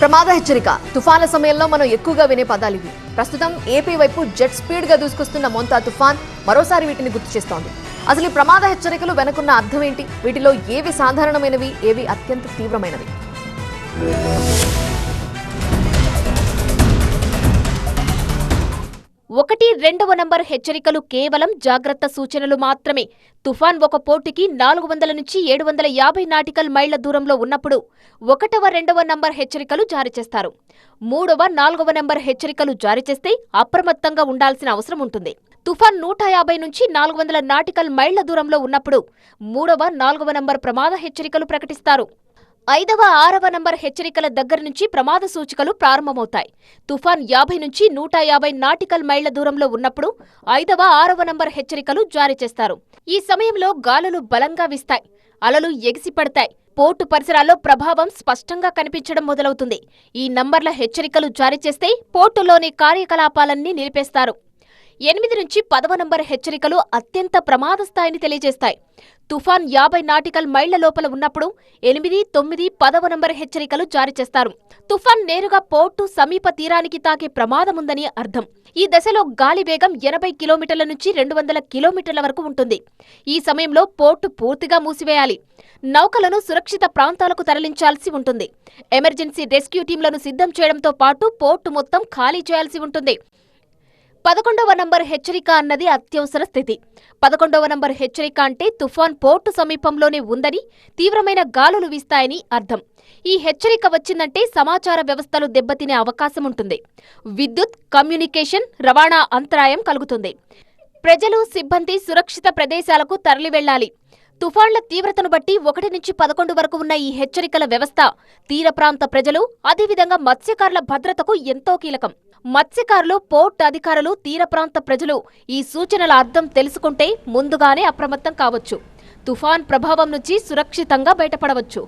ప్రమాద హెచ్చరిక. తుఫాన్ల సమయంలో మనం ఎక్కువగా వినే పదాలు ఇవి. ప్రస్తుతం ఏపీ వైపు జెట్ స్పీడ్గా దూసుకొస్తున్న మొంతా తుఫాన్ మరోసారి వీటిని గుర్తు చేస్తోంది. అసలు ఈ ప్రమాద హెచ్చరికలు వెనుకున్న అర్థం ఏంటి? వీటిలో ఏవి సాధారణమైనవి? ఏవి అత్యంత తీవ్రమైనవి? ఒకటి రెండవ నంబర్ హెచ్చరికలు కేవలం జాగ్రత్త సూచనలు మాత్రమే. తుఫాన్ ఒక పోటీకి నాలుగు వందల నుంచి ఏడు వందల యాభై నాటికల్ మైళ్ళ దూరంలో ఉన్నప్పుడు ఒకటవ రెండవ నంబర్ హెచ్చరికలు జారీ చేస్తారు. మూడవ నాలుగవ నంబర్ హెచ్చరికలు జారీ చేస్తే అప్రమత్తంగా ఉండాల్సిన అవసరం ఉంటుంది. తుఫాన్ నూట యాభై నుంచి నాలుగు వందల నాటికల్ మైళ్ళ దూరంలో ఉన్నప్పుడు మూడవ నాలుగవ నంబర్ ప్రమాద హెచ్చరికలు ప్రకటిస్తారు. ఐదవ ఆరవ నంబర్ హెచ్చరికల దగ్గర నుంచి ప్రమాద సూచికలు ప్రారంభమవుతాయి. తుఫాన్ యాభై నుంచి నూట యాభై నాటికల్ మైళ్ళ దూరంలో ఉన్నప్పుడు ఐదవ ఆరవ నంబర్ హెచ్చరికలు జారీ చేస్తారు. ఈ సమయంలో గాలులు బలంగా వీస్తాయి. అలలు ఎగిసిపడతాయి. పోర్టు పరిసరాల్లో ప్రభావం స్పష్టంగా కనిపించడం మొదలవుతుంది. ఈ నంబర్ల హెచ్చరికలు జారీ చేస్తే పోర్టులోని కార్యకలాపాలన్నీ నిలిపేస్తారు. ఎనిమిది నుంచి పదవ నంబర్ హెచ్చరికలు అత్యంత ప్రమాద స్థాయిని తెలియజేస్తాయి. తుఫాన్ యాభై నాటికల్ మైళ్ళ లోపల ఉన్నప్పుడు ఎనిమిది తొమ్మిది పదవ నంబర్ హెచ్చరికలు జారీ చేస్తారు. తుఫాన్ నేరుగా పోర్టు సమీప తీరానికి తాకే ప్రమాదముందని అర్థం. ఈ దశలో గాలి వేగం ఎనభై కిలోమీటర్ల నుంచి రెండు వందల కిలోమీటర్ల వరకు ఉంటుంది. ఈ సమయంలో పోర్టు పూర్తిగా మూసివేయాలి. నౌకలను సురక్షిత ప్రాంతాలకు తరలించాల్సి ఉంటుంది. ఎమర్జెన్సీ రెస్క్యూ టీంలను సిద్ధం చేయడంతో పాటు పోర్టు మొత్తం ఖాళీ చేయాల్సి ఉంటుంది. పదకొండవ నంబర్ హెచ్చరిక అన్నది అత్యవసర స్థితి. పదకొండవ నంబర్ హెచ్చరిక అంటే తుఫాన్ పోర్టు సమీపంలోనే ఉందని తీవ్రమైన గాలులు వీస్తాయని అర్థం. ఈ హెచ్చరిక వచ్చిందంటే సమాచార వ్యవస్థలు దెబ్బతినే అవకాశం ఉంటుంది. విద్యుత్ కమ్యూనికేషన్ రవాణా అంతరాయం కలుగుతుంది. ప్రజలు సిబ్బంది సురక్షిత ప్రదేశాలకు తరలి వెళ్ళాలి తుఫాన్ల తీవ్రతను బట్టి ఒకటి నుంచి పదకొండు వరకు ఉన్న ఈ హెచ్చరికల వ్యవస్థ తీర ప్రాంత ప్రజలు అదేవిధంగా మత్స్యకారుల భద్రతకు ఎంతో కీలకం. మత్స్యకారులు పోర్ట్ అధికారులు తీర ప్రాంత ప్రజలు ఈ సూచనల అర్థం తెలుసుకుంటే ముందుగానే అప్రమత్తం కావచ్చు. తుఫాన్ ప్రభావం నుంచి సురక్షితంగా బయటపడవచ్చు.